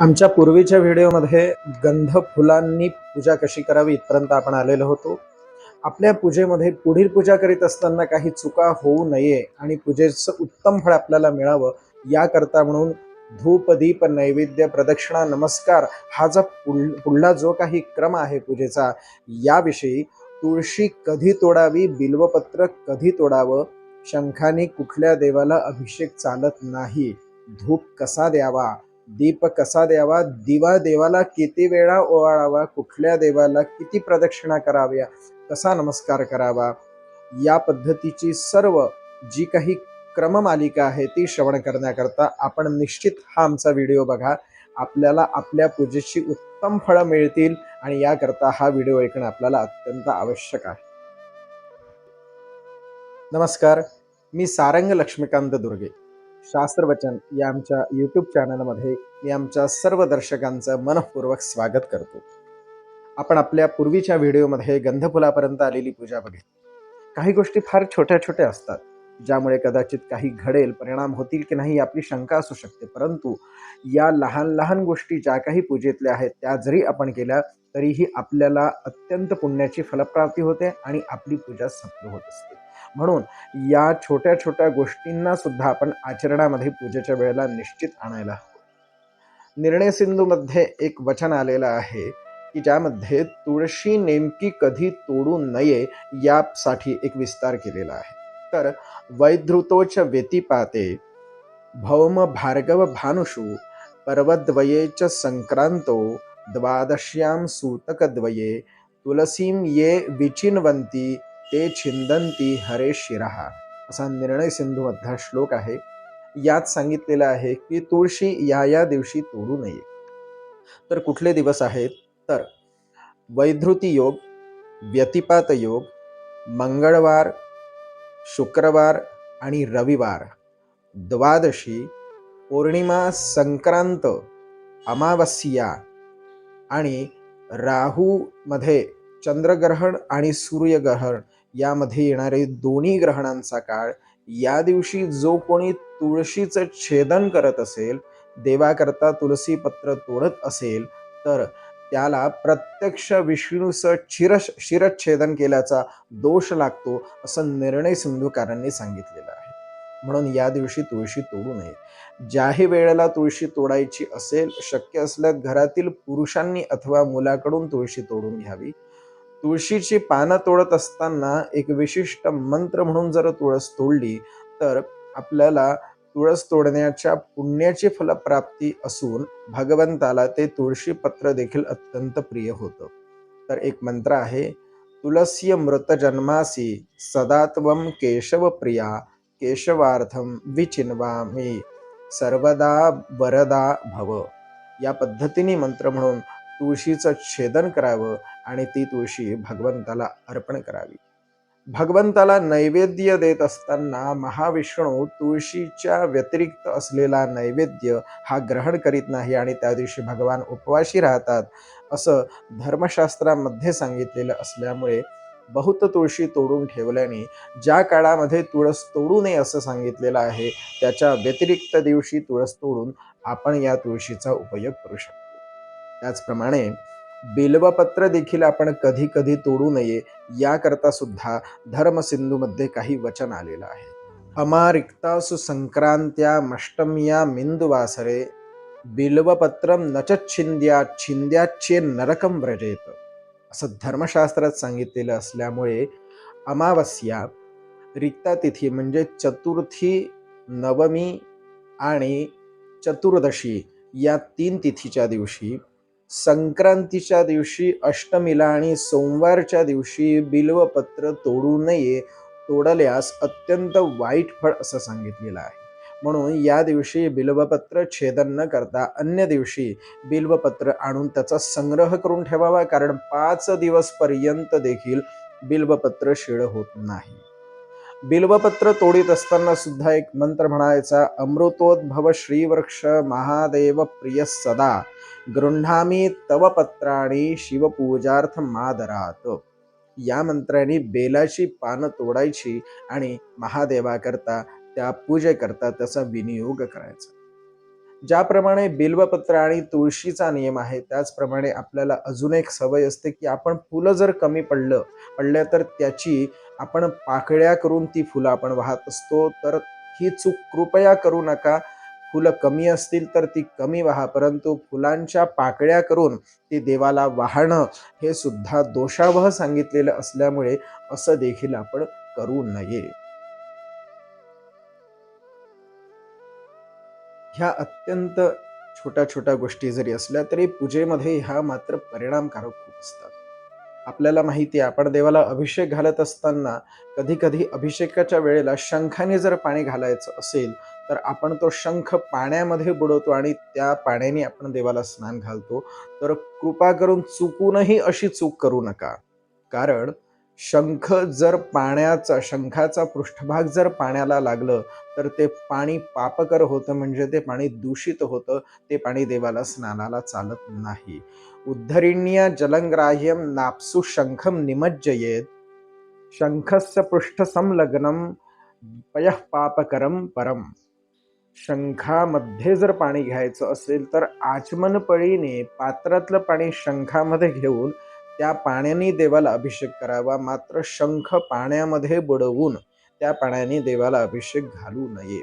आमच्या पूर्वीच्या व्हिडिओमध्ये गंध फुलांनी पूजा कशी करावी इथपर्यंत आपण आलेलो होतो. आपल्या पूजेमध्ये पुढील पूजा करीत असताना काही चुका होऊ नये आणि पूजेचं उत्तम फळ आपल्याला मिळावं याकरता म्हणून धूप दीप नैवेद्य प्रदक्षिणा नमस्कार हा जो पुढ पुढला जो काही क्रम आहे पूजेचा याविषयी तुळशी कधी तोडावी बिल्वपत्र कधी तोडावं शंखाने कुठल्या देवाला अभिषेक चालत नाही धूप कसा द्यावा दीप कसा द्यावा? दिवा देवाला किती वेळा ओवाळावा? कुठल्या देवाला किती प्रदक्षिणा कराव्या? कसा नमस्कार करावा? या पद्धतीची सर्व जी काही क्रममालिका आहे ती श्रवण करण्याकरता आपण निश्चित हा आमचा व्हिडिओ बघा. आपल्याला आपल्या पूजेची उत्तम फळं मिळतील आणि याकरता हा व्हिडिओ ऐकणं आपल्याला अत्यंत आवश्यक आहे. नमस्कार. मी सारंग लक्ष्मीकांत दुर्गे. शास्त्रवचन या आमच्या यूट्यूब चॅनलमध्ये मी आमच्या सर्व दर्शकांचं मनपूर्वक स्वागत करतो. आपण आपल्या पूर्वीच्या व्हिडिओमध्ये गंधफुलापर्यंत आलेली पूजा बघितली. काही गोष्टी फार छोट्या छोट्या असतात ज्यामुळे कदाचित काही घडेल परिणाम होतील की नाही ही आपली शंका असू शकते. परंतु या लहान लहान गोष्टी ज्या काही पूजेतल्या आहेत त्या जरी आपण केल्या तरीही आपल्याला अत्यंत पुण्याची फलप्राप्ती होते आणि आपली पूजा सफल होत असते. म्हणून या छोट्या छोट्या गोष्टींना सुद्धा आपण आचरणामध्ये पूजेच्या वेळेला निश्चित आणायला हवं. निर्णय सिंधूमध्ये एक वचन आलेलं आहे की ज्यामध्ये तुळशी नेमकी कधी तोडू नये यासाठी एक विस्तार केलेला आहे. तर वैधृतोच व्यतिपाते भौम भार्गव भानुषु पर्वद्वयेच च संक्रांतो द्वादश्यां सूतकद्वये तुलसीं ये विचिन्वन्ति ते छिंदंती हरे शिराहा असा निर्णय सिंधू मधला श्लोक आहे. यात सांगितलेलं आहे की तुळशी या या दिवशी तोडू नये. तर कुठले दिवस आहेत? तर वैधृती योग व्यतिपात योग मंगळवार शुक्रवार आणि रविवार द्वादशी पौर्णिमा संक्रांत अमावस्या आणि राहूमध्ये चंद्रग्रहण आणि सूर्यग्रहण यामध्ये येणारे दोन्ही ग्रहणांचा काळ या दिवशी जो कोणी तुळशीचं छेदन करत असेल देवाकरता तुळसी पत्र तोडत असेल तर त्याला प्रत्यक्ष विष्णूचं शिरश शिरच्छेदन केल्याचा दोष लागतो असं निर्णय सिंधुकारांनी सांगितलेलं आहे. म्हणून या दिवशी तुळशी तोडू नये. ज्याही वेळेला तुळशी तोडायची असेल शक्य असल्यास घरातील पुरुषांनी अथवा मुलाकडून तुळशी तोडून घ्यावी. तुळशीची पानं तोडत असताना एक विशिष्ट मंत्र म्हणून जर तुळस तोडली तर आपल्याला तुळस तोडण्याच्या पुण्याची फलप्राप्ती असून भगवंताला ते तुळशी पत्र देखील अत्यंत प्रिय होतं. तर एक मंत्र आहे तुलस्य मृत जन्मासी सदात्वम केशव प्रिया केशवार्थम विचिन्वामी सर्वदा वरदा भव. या पद्धतीने मंत्र म्हणून तुळशीचं छेदन करावं आणि ती तुळशी भगवंताला अर्पण करावी. भगवंताला नैवेद्य देत असताना महाविष्णू तुळशीच्या व्यतिरिक्त असलेला नैवेद्य हा ग्रहण करीत नाही आणि त्या दिवशी भगवान उपवाशी राहतात असं धर्मशास्त्रामध्ये सांगितलेलं असल्यामुळे बहुत तुळशी तोडून ठेवल्याने ज्या काळामध्ये तुळस तोडू नये असं सांगितलेलं आहे त्याच्या व्यतिरिक्त दिवशी तुळस तोडून आपण या तुळशीचा उपयोग करू शकतो. त्याचप्रमाणे बिल्वपत्र देखील आपण कधी कधी तोडू नये याकरता सुद्धा धर्मसिंधूमध्ये काही वचन आलेलं आहे. अमारिक्तासु संक्रांत्या मष्टम्या मिंदुवासरे बिल्वपत्रम नचिंद्या छिंद्याचे नरकम व्रजेत. असं धर्मशास्त्रात सांगितलेलं असल्यामुळे अमावस्या रिक्ता तिथी म्हणजे चतुर्थी नवमी आणि चतुर्दशी या तीन तिथीच्या दिवशी संक्रांतीच्या दिवशी अष्टमीला आणि सोमवारच्या दिवशी बिल्वपत्र तोडू नये तोडल्यास अत्यंत वाईट फळ असं सांगितलेलं आहे. म्हणून या दिवशी बिल्वपत्र छेदन न करता अन्य दिवशी बिल्वपत्र आणून त्याचा संग्रह करून ठेवावा कारण पाच दिवसपर्यंत देखील बिल्वपत्र शिळ होत नाही. बिल्वपत्र तोडीत असताना सुद्धा एक मंत्र म्हणायचा अमृतोद्भव श्रीवृक्ष महादेव प्रिय सदा गृह्णामी तव पत्राणी शिवपूजार्थ मादरात. या मंत्राने बेलाची पानं तोडायची आणि महादेवाकरता त्या पूजेकरता त्याचा विनियोग करायचा. ज्याप्रमाणे बिल्वपत्र आणि तुळशीचा नियम आहे त्याचप्रमाणे आपल्याला अजून एक सवय असते की आपण फुलं जर कमी पडलं पडलं तर त्याची आपण पाकळ्या करून ती फुलं आपण वाहत असतो तर ही चूक कृपया करू नका. फुलं कमी असतील तर ती कमी वाहा परंतु फुलांच्या पाकळ्या करून ती देवाला वाहणं हे सुद्धा दोषावह सांगितलेलं असल्यामुळे असं देखील आपण करू नये. ह्या अत्यंत छोट्या छोट्या गोष्टी जरी असल्या तरी पूजेमध्ये ह्या मात्र परिणामकारक खूप असतात. आपल्याला माहिती आहे आपण देवाला अभिषेक घालत असताना कधी कधी अभिषेकाच्या वेळेला शंखाने जर पाणी घालायचं असेल तर आपण तो शंख पाण्यामध्ये बुडवतो आणि त्या पाण्याने आपण देवाला स्नान घालतो. तर कृपा करून चुकूनही अशी चूक करू नका. कारण शंख जर पाण्याचा शंखाचा पृष्ठभाग जर पाण्याला लागलं तर ते पाणी पापकर होतं म्हणजे ते पाणी दूषित होतं ते पाणी देवाला स्नानाला चालत नाही. उद्धरिण्या जलंग्राह्यम नापसु शंखम निमज्जयेत। शंखस्य पृष्ठ संलग्नम पयः पापकरम परम। शंखामध्ये जर पाणी घ्यायचं असेल तर आचमनपळीने पात्रातलं पाणी शंखामध्ये घेऊन त्या पाण्याने देवाला अभिषेक करावा. मात्र शंख पाण्यामध्ये बुडवून त्या पाण्याने देवाला अभिषेक घालू नये.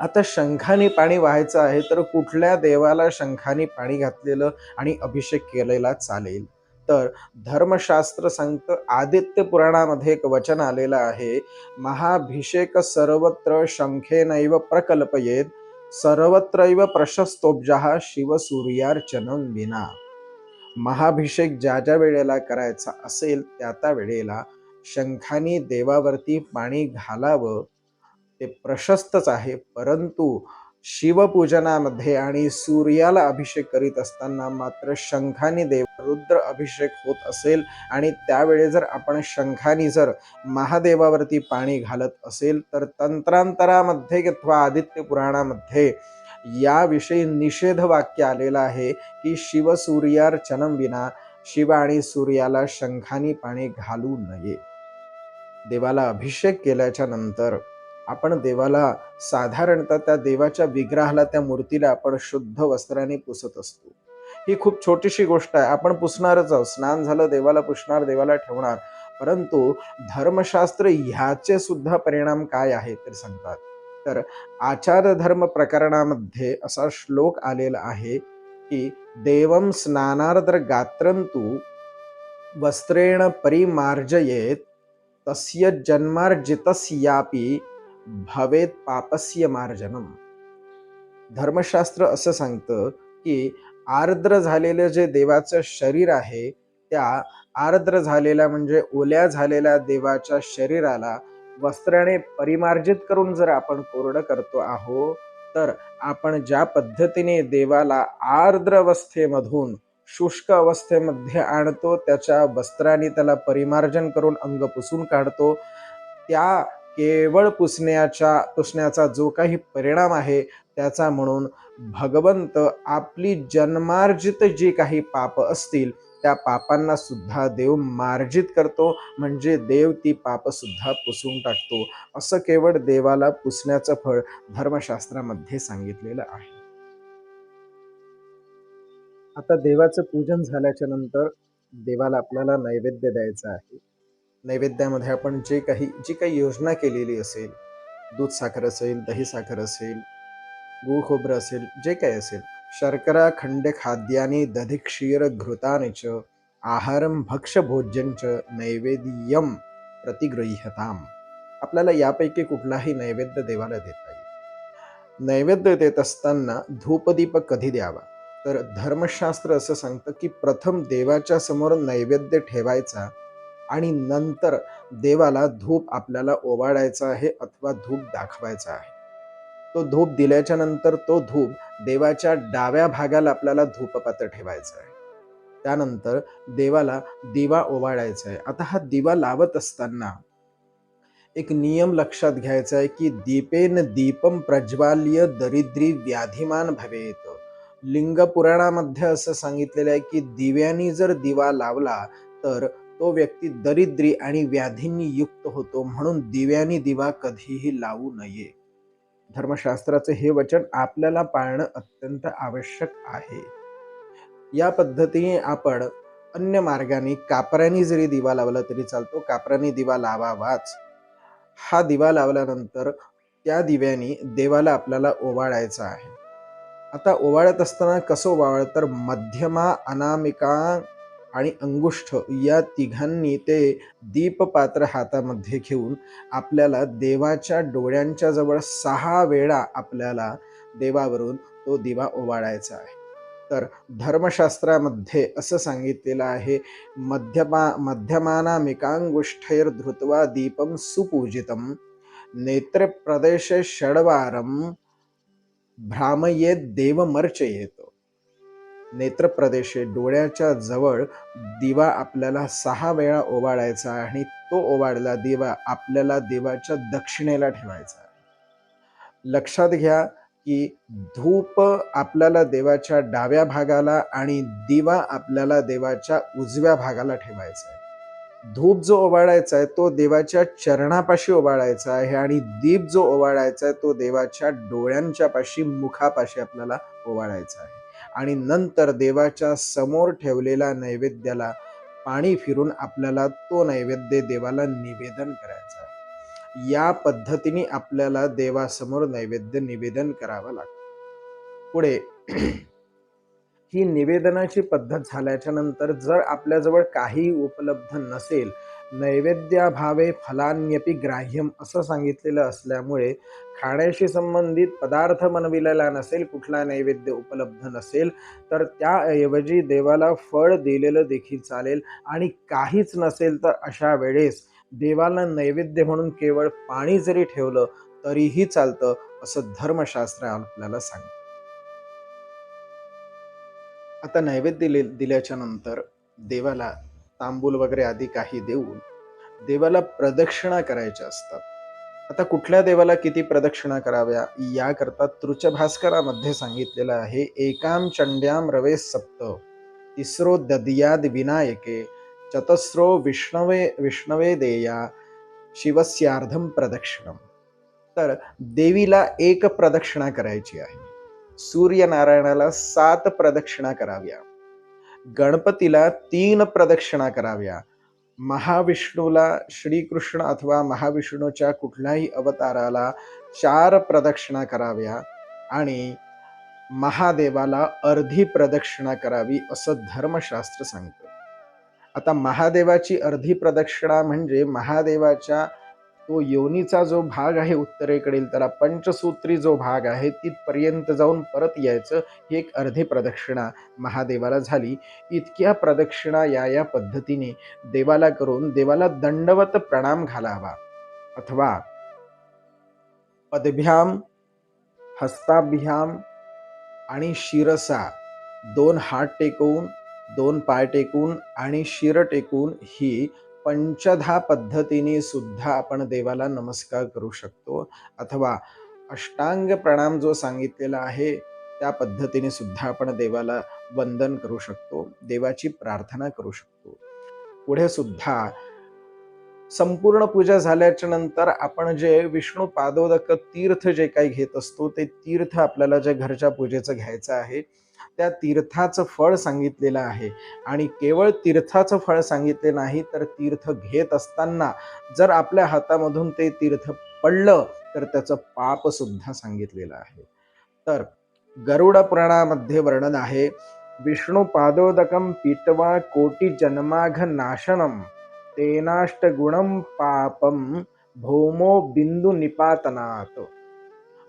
आता शंखाने पाणी व्हायचं आहे तर कुठल्या देवाला शंखाने पाणी घातलेलं आणि अभिषेक केलेला चालेल? तर धर्मशास्त्र सांगतं आदित्य पुराणामध्ये एक वचन आलेलं आहे महाभिषेक सर्वत्र शंखेनैव प्रकल्पयेत सर्वत्रैव प्रशस्तोब्जा शिवसूर्यार्चनं विना. महाभिषेक ज्या ज्या वेळेला करायचा असेल त्या त्या वेळेला शंखानी देवावरती पाणी घालावं. ते प्रशस्तच आहे परंतु शिवपूजनामध्ये आणि सूर्याला अभिषेक करीत असताना मात्र शंखानी देव रुद्र अभिषेक होत असेल आणि त्यावेळी जर आपण शंखानी जर महादेवावरती पाणी घालत असेल तर तंत्रांतरामध्ये किंवा आदित्य पुराणामध्ये याविषयी निषेध वाक्य आलेलं आहे की शिवसूर्यार्चनम विना शिव आणि सूर्याला शंखानी पाणी घालू नये. देवाला अभिषेक केल्याच्यानंतर आपण देवाला साधारणतः त्या देवाच्या विग्रहाला त्या मूर्तीला आपण शुद्ध वस्त्राने पुसत असतो. ही खूप छोटीशी गोष्ट आहे. आपण पुसणारच आहोत. स्नान झालं देवाला पुसणार देवाला ठेवणार. परंतु धर्मशास्त्र ह्याचे सुद्धा परिणाम काय आहे? ते सांगतात. तर आचार धर्म प्रकरणामध्ये असा श्लोक आलेला आहे की देवम स्नानार्द्र गात्रंतु वस्त्रेण परिमार्जयेत तस्य जन्मार्जितस्यापि भवेत पापस्य मार्जनम. धर्मशास्त्र असं सांगतं की आर्द्र झालेलं जे देवाचं शरीर आहे त्या आर्द्र झालेल्या म्हणजे ओल्या झालेल्या देवाच्या शरीराला वस्त्राने परिमार्जित करून जर आपण कोरडं करतो आहो तर आपण ज्या पद्धतीने देवाला आर्द्र अवस्थेमधून शुष्क अवस्थेमध्ये आणतो त्याच्या वस्त्राने त्याला परिमार्जन करून अंग पुसून काढतो त्या केवळ पुसण्याच्या पुसण्याचा जो काही परिणाम आहे त्याचा म्हणून भगवंत आपली जन्मार्जित जी काही पाप असतील त्या पापांना सुद्धा देव मार्जित करतो. म्हणजे देव ती पाप सुद्धा पुसून टाकतो. असं केवळ देवाला पुसण्याचं फळ धर्मशास्त्रामध्ये सांगितलेलं आहे. आता देवाचं पूजन झाल्याच्यानंतर देवाला आपल्याला नैवेद्य द्यायचं आहे. नैवेद्यामध्ये आपण जे काही जी काही योजना केलेली असेल दूध साखर असेल दही साखर असेल गूळ खोबरं असेल जे काही असेल शर्करा दधिक्षीरघृतानि च आहारं क्षीर च नैवेद्यं भक्ष प्रतिगृह्यताम। आपल्याला यापैकी कुठलाही नैवेद्य देवाला देता येईल नैवेद्य देत असताना धूपदीप कधी द्यावा? तर धर्मशास्त्र असं सांगतं की प्रथम देवाच्या समोर नैवेद्य ठेवायचा आणि नंतर देवाला धूप आपल्याला ओवाळायचा आहे अथवा धूप दाखवायचा आहे. तो धूप दिल्याच्या नंतर तो धूप देवाच्या डाव्या भागाला आपल्याला धूपपात्र ठेवायचा आहे त्यानंतर देवाला दिवा ओवाळायचा आहे आता हा दिवा लावत असताना एक नियम लक्षात घ्यायचा आहे की दीपेन दीपम प्रज्वाल्य दरिद्री व्याधिमान भवेत. लिंग पुराणामध्ये असं सांगितलेलं आहे की दिव्यानी जर दिवा लावला तर तो व्यक्ती दरिद्री आणि व्याधींनी युक्त होतो म्हणून दिव्यानी दिवा कधीही लावू नये. धर्मशास्त्राचे हे वचन आपल्याला पाळणं अत्यंत आवश्यक आहे. या पद्धतीने आपण अन्य मार्गाने कापराने जरी दिवा लावला तरी चालतो. कापराने दिवा लावावाच. हा दिवा लावल्यानंतर त्या दिव्याने देवाला आपल्याला ओवाळायचा आहे. आता ओवाळत असताना कसं ओवाळ तर मध्यमा अनामिका आणि अंगुष्ठ या तिघांनी ते दीपपात्र हातामध्ये घेऊन आपल्याला देवाच्या डोळ्यांच्या जवळ सहा वेळा आपल्याला देवावरून तो दिवा ओवाळायचा आहे. तर धर्मशास्त्रामध्ये असं सांगितलेलं आहे मध्यमा मध्यमानामिकांगुष्ठैर धृत्वा दीपम सुपूजितम नेत्रप्रदेशे षडवारम भ्रामयेत देवमर्चयेत। नेत्रप्रदेशे डोळ्याच्या जवळ दिवा आपल्याला सहा वेळा ओवाळायचा आणि तो ओवाळला दिवा आपल्याला देवाच्या दक्षिणेला ठेवायचा. लक्षात घ्या की धूप आपल्याला देवाच्या डाव्या भागाला आणि दिवा आपल्याला देवाच्या उजव्या भागाला ठेवायचा आहे. धूप जो ओवाळायचा आहे तो देवाच्या चरणापाशी ओवाळायचा आहे आणि दीप जो ओवाळायचा आहे तो देवाच्या डोळ्यांच्या पाशी मुखापाशी आपल्याला ओवाळायचा आहे. आणि नंतर देवाच्या समोर ठेवलेल्या नैवेद्याला पाणी फिरून आपल्याला तो नैवेद्य देवाला निवेदन करायचा आहे. या पद्धतीने आपल्याला देवासमोर नैवेद्य निवेदन करावं लागतं. पुढे ही निवेदनाची पद्धत झाल्याच्यानंतर जर आपल्याजवळ काही उपलब्ध नसेल नैवेद्याभावे फलान्यपी ग्राह्यम असं सांगितलेलं असल्यामुळे खाण्याशी संबंधित पदार्थ बनविलेला नसेल कुठला नैवेद्य उपलब्ध नसेल तर त्याऐवजी देवाला फळ दिलेलं देखील चालेल. आणि काहीच नसेल तर अशा वेळेस देवाला नैवेद्य म्हणून केवळ पाणी जरी ठेवलं तरीही चालतं असं धर्मशास्त्र आपल्याला सांगतं. आता नैवेद्य दिल्याच्या नंतर देवाला तांबूल वगैरे आधी काही देऊन देवाला प्रदक्षिणा करायच्या असतात. आता कुठल्या देवाला किती प्रदक्षिणा कराव्या याकरता तृचभास्करामध्ये सांगितलेलं आहे एकाम चंड्याम रवे सप्त तिसरो ददियाद विनायके चतस्रो विष्णवे विष्णवे देया शिवस्यार्धम प्रदक्षिणम. तर देवीला एक प्रदक्षिणा करायची आहे. सूर्यनारायणाला सात प्रदक्षिणा कराव्या. गणपतीला तीन प्रदक्षिणा कराव्या. महाविष्णूला श्रीकृष्ण अथवा महाविष्णूच्या कुठल्याही अवताराला चार प्रदक्षिणा कराव्या आणि महादेवाला अर्धी प्रदक्षिणा करावी असं धर्मशास्त्र सांगतं. आता महादेवाची अर्धी प्रदक्षिणा म्हणजे महादेवाच्या तो योनीचा जो भाग आहे उत्तरेकडील त्याला पंचसूत्री जो भाग आहे तिथपर्यंत जाऊन परत यायचं ही एक अर्धी प्रदक्षिणा महादेवाला झाली. इतक्या प्रदक्षिणा या या पद्धतीने देवाला करून देवाला दंडवत प्रणाम घालावा. अथवा पदभ्याम हस्ताभ्याम आणि शिरसा दोन हात टेकवून दोन पाय टेकून आणि शिर टेकून ही पंचधा पद्धतीने सुद्धा आपण देवाला नमस्कार करू शकतो. अथवा अष्टांग प्रणाम जो सांगितलेला आहे त्या पद्धतीने सुद्धा आपण देवाला वंदन करू शकतो देवाची प्रार्थना करू शकतो. पुढे सुद्धा संपूर्ण पूजा झाल्याच्यानंतर आपण जे विष्णू पादोदक तीर्थ जे काही घेत असतो ते तीर्थ आपल्याला जे घरच्या पूजेचं घ्यायचं आहे त्या तीर्थाचं फळ सांगितलेलं आहे. आणि केवळ तीर्थाचं फळ सांगितले नाही तर तीर्थ घेत असताना जर आपल्या हातामधून ते तीर्थ पडलं तर त्याचं पाप सुद्धा सांगितलेलं आहे. तर गरुड पुराणामध्ये वर्णन आहे विष्णू पादोदकम पितवा कोटी जन्माघ नाशनम तेनाष्टगुणं पापं भौमो बिंदू निपातनात.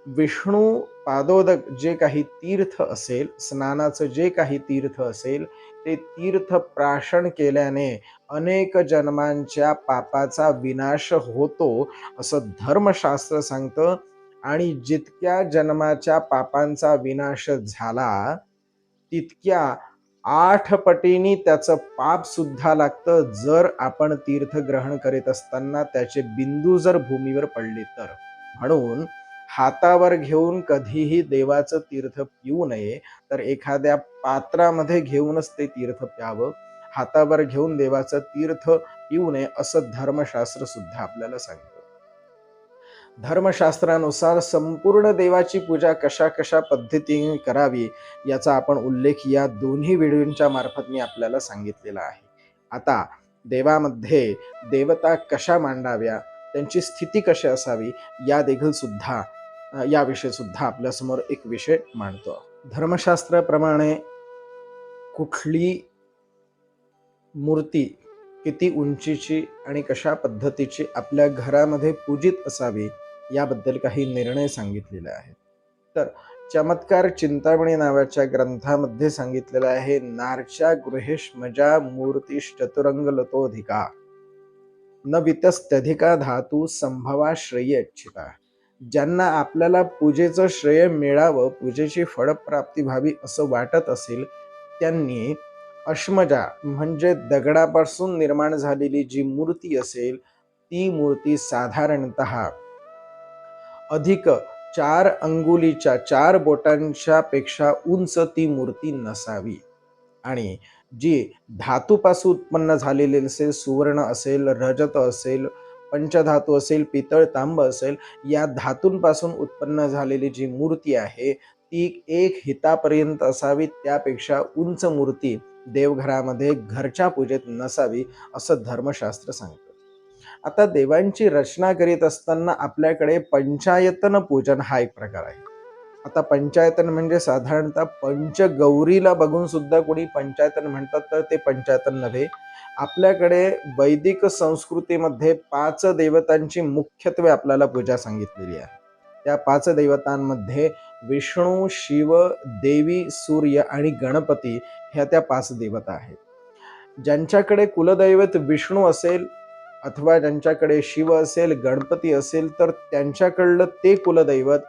विष्णू पादोदक जे काही तीर्थ असेल स्नानाचं जे काही तीर्थ असेल ते तीर्थ प्राशन केल्याने अनेक जन्मांच्या पापाचा विनाश होतो असं धर्मशास्त्र सांगतं. आणि जितक्या जन्माच्या पापांचा विनाश झाला तितक्या आठ पटीनी त्याचं पाप सुद्धा लागतं. जर आपण तीर्थ ग्रहण करीत असताना त्याचे बिंदू जर भूमीवर पडले तर. म्हणून हातावर घेऊन कधीही देवाचं तीर्थ पिऊ नये. तर एखाद्या पात्रामध्ये घेऊनच ते तीर्थ प्यावं. हातावर घेऊन देवाचं तीर्थ पिऊ नये असं धर्मशास्त्र सुद्धा आपल्याला सांगतं. धर्मशास्त्रानुसार संपूर्ण देवाची पूजा कशा कशा पद्धतीने करावी याचा आपण उल्लेख या दोन्ही व्हिडिओंच्या मार्फत मी आपल्याला सांगितलेला आहे. आता देवामध्ये देवता कशा मांडाव्या त्यांची स्थिती कशी असावी या देखील सुद्धा याविषयी सुद्धा आपल्यासमोर एक विषय मांडतो. धर्मशास्त्राप्रमाणे कुठली मूर्ती किती उंचीची आणि कशा पद्धतीची आपल्या घरामध्ये पूजित असावी याबद्दल काही निर्णय सांगितलेले आहेत. तर चमत्कार चिंतामणी नावाच्या ग्रंथामध्ये सांगितलेलं आहे नारच्या गृहेश्मजा मूर्तीश चतुरंग लतोधिका न वितस्त्यधिका धातू संभवा श्रेय इच्छिता ज्यांना आपल्याला पूजेचं श्रेय मिळावं पूजेची फळप्राप्ती व्हावी असं वाटत असेल त्यांनी अश्मजा म्हणजे दगडापासून निर्माण झालेली जी मूर्ती असेल ती मूर्ती साधारणत अधिक चार अंगुलीच्या चार बोटांच्या पेक्षा उंच ती मूर्ती नसावी. आणि जी धातूपासून उत्पन्न झालेली असेल सुवर्ण असेल रजत असेल पंचधातू असेल पितळ तांब असेल या धातूंपासून उत्पन्न झालेली जी मूर्ती आहे ती एक हितापर्यंत असावी त्यापेक्षा उंच मूर्ती देवघरामध्ये घरच्या पूजेत नसावी असं धर्मशास्त्र सांगतं. आता देवांची रचना करीत असताना आपल्याकडे पंचायतन पूजन हा एक प्रकार आहे. आता पंचायतन म्हणजे साधारणतः पंचगौरीला बघून सुद्धा कोणी पंचायतन म्हणतात तर ते पंचायतन नव्हे. आपल्याकडे वैदिक संस्कृतीमध्ये पाच देवतांची मुख्यत्वे आपल्याला पूजा सांगितलेली आहे. त्या पाच देवतांमध्ये विष्णू शिव देवी सूर्य आणि गणपती ह्या त्या पाच देवता आहेत. ज्यांच्याकडे कुलदैवत विष्णू असेल अथवा ज्यांच्याकडे शिव असेल गणपती असेल तर त्यांच्याकडलं ते कुलदैवत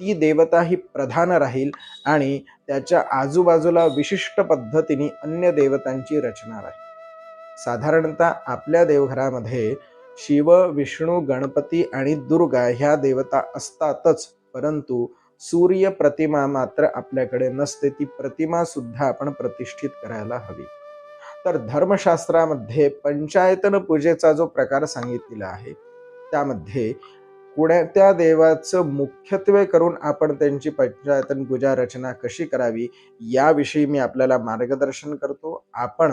ती देवता ही प्रधान राहील आणि त्याच्या आजूबाजूला विशिष्ट पद्धतीने अन्य देवतांची रचना राहील. साधारणतः आपल्या देवघरामध्ये शिव विष्णू गणपती आणि दुर्गा ह्या देवता असतातच परंतु सूर्य प्रतिमा मात्र आपल्याकडे नसते ती प्रतिमा सुद्धा आपण प्रतिष्ठित करायला हवी. तर धर्मशास्त्रामध्ये पंचायतन पूजेचा जो प्रकार सांगितलेला आहे त्यामध्ये कोणत्या देवाचं मुख्यत्वे करून आपण त्यांची पंचायतन पूजा रचना कशी करावी याविषयी मी आपल्याला मार्गदर्शन करतो. आपण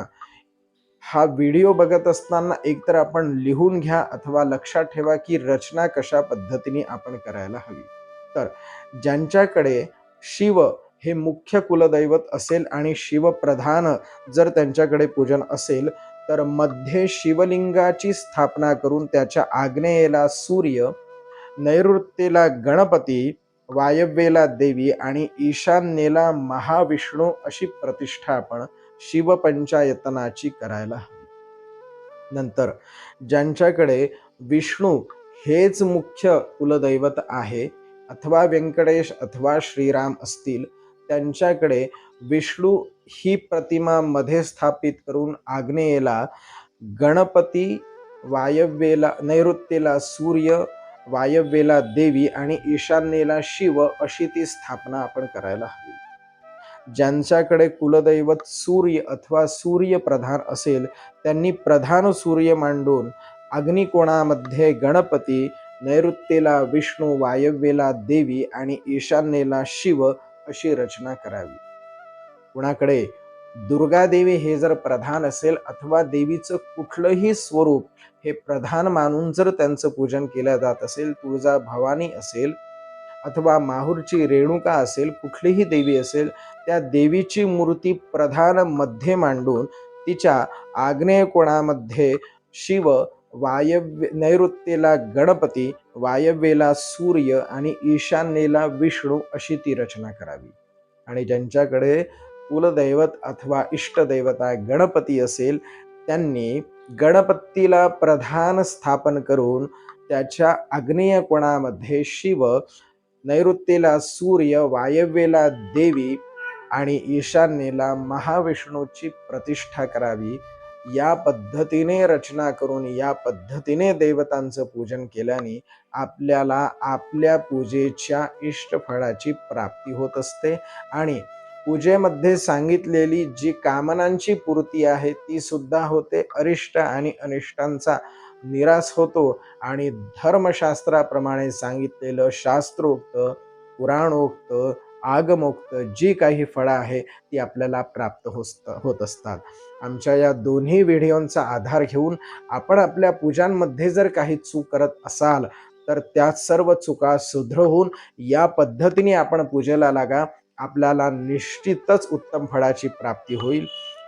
हा व्हिडिओ बघत असताना एकतर आपण लिहून घ्या अथवा लक्षात ठेवा की रचना कशा पद्धतीने आपण करायला हवी. तर ज्यांच्याकडे शिव हे मुख्य कुलदैवत असेल आणि शिवप्रधान जर त्यांच्याकडे पूजन असेल तर मध्ये शिवलिंगाची स्थापना करून त्याच्या आग्नेयेला सूर्य नैऋत्येला गणपती वायव्येला देवी आणि ईशान्येला महाविष्णू अशी प्रतिष्ठा आपण शिवपंचायतनाची करायला हवी. नंतर ज्यांच्याकडे विष्णू हेच मुख्य कुलदैवत आहे अथवा व्यंकटेश अथवा श्रीराम असतील त्यांच्याकडे विष्णू ही प्रतिमा मध्ये स्थापित करून आग्नेयेला गणपती वायव्येला नैऋत्येला सूर्य वायव्येला देवी आणि ईशान्येला शिव अशी ती स्थापना आपण करायला हवी. ज्यांच्याकडे कुलदैवत सूर्य अथवा सूर्य प्रधान असेल त्यांनी प्रधान सूर्य मांडून अग्निकोणामध्ये गणपती नैऋत्येला विष्णू वायव्येला देवी आणि ईशान्येला शिव अशी रचना करावी. कुणाकडे दुर्गादेवी हे जर प्रधान असेल अथवा देवीचं कुठलंही स्वरूप हे प्रधान मानून जर त्यांचं पूजन केलं जात असेल तुळजा भवानी असेल अथवा माहूरची रेणुका असेल कुठलीही देवी असेल त्या देवीची मूर्ती प्रधानमध्ये मांडून तिच्या आग्नेय कोणामध्ये शिव वायव्य नैऋत्येला गणपती वायव्येला सूर्य आणि ईशान्येला विष्णू अशी ती रचना करावी. आणि ज्यांच्याकडे कुलदैवत अथवा इष्टदैवता गणपती असेल त्यांनी गणपतीला प्रधान स्थापन करून त्याच्या आग्नेय कोणामध्ये शिव नैऋत्येला सूर्य वायव्येला देवी आणि ईशान्येला महाविष्णूची प्रतिष्ठा करावी या पद्धतीने रचना करून या पद्धतीने देवतांचं पूजन केल्याने आपल्याला आपल्या पूजेच्या इष्टफळाची प्राप्ती होत असते. आणि पूजेमध्ये सांगितलेली जी कामनांची पूर्ती आहे ती सुद्धा होते. अरिष्ट आणि अनिष्टांचा निराश होतो. आणि धर्मशास्त्राप्रमाणे सांगितलेलं शास्त्रोक्त पुराणोक्त आगमोक्त जी काही फळं आहे ती आपल्याला प्राप्त होत होत असतात. आमच्या या दोन्ही व्हिडिओंचा आधार घेऊन आपण आपल्या पूजांमध्ये जर काही चूक करत असाल तर त्या सर्व चुका सुधरवून या पद्धतीने आपण पूजेला लागा आपल्याला निश्चितच उत्तम फळाची प्राप्ती होईल.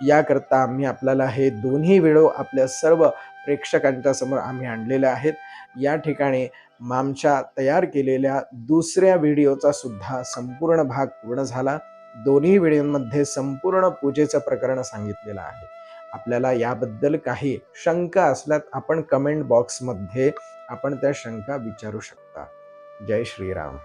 याकरता आम्ही आपल्याला हे दोन्ही व्हिडिओ आपल्या सर्व प्रेक्षकांच्या समोर आम्ही आणलेले आहेत. या ठिकाणी मामच्या तयार केलेल्या दुसऱ्या व्हिडिओचा सुद्धा संपूर्ण भाग पूर्ण झाला. दोन्ही व्हिडिओमध्ये संपूर्ण पूजेचं प्रकरण सांगितलेलं आहे. आपल्याला याबद्दल काही शंका असल्यात आपण कमेंट बॉक्समध्ये आपण त्या शंका विचारू शकता. जय श्रीराम.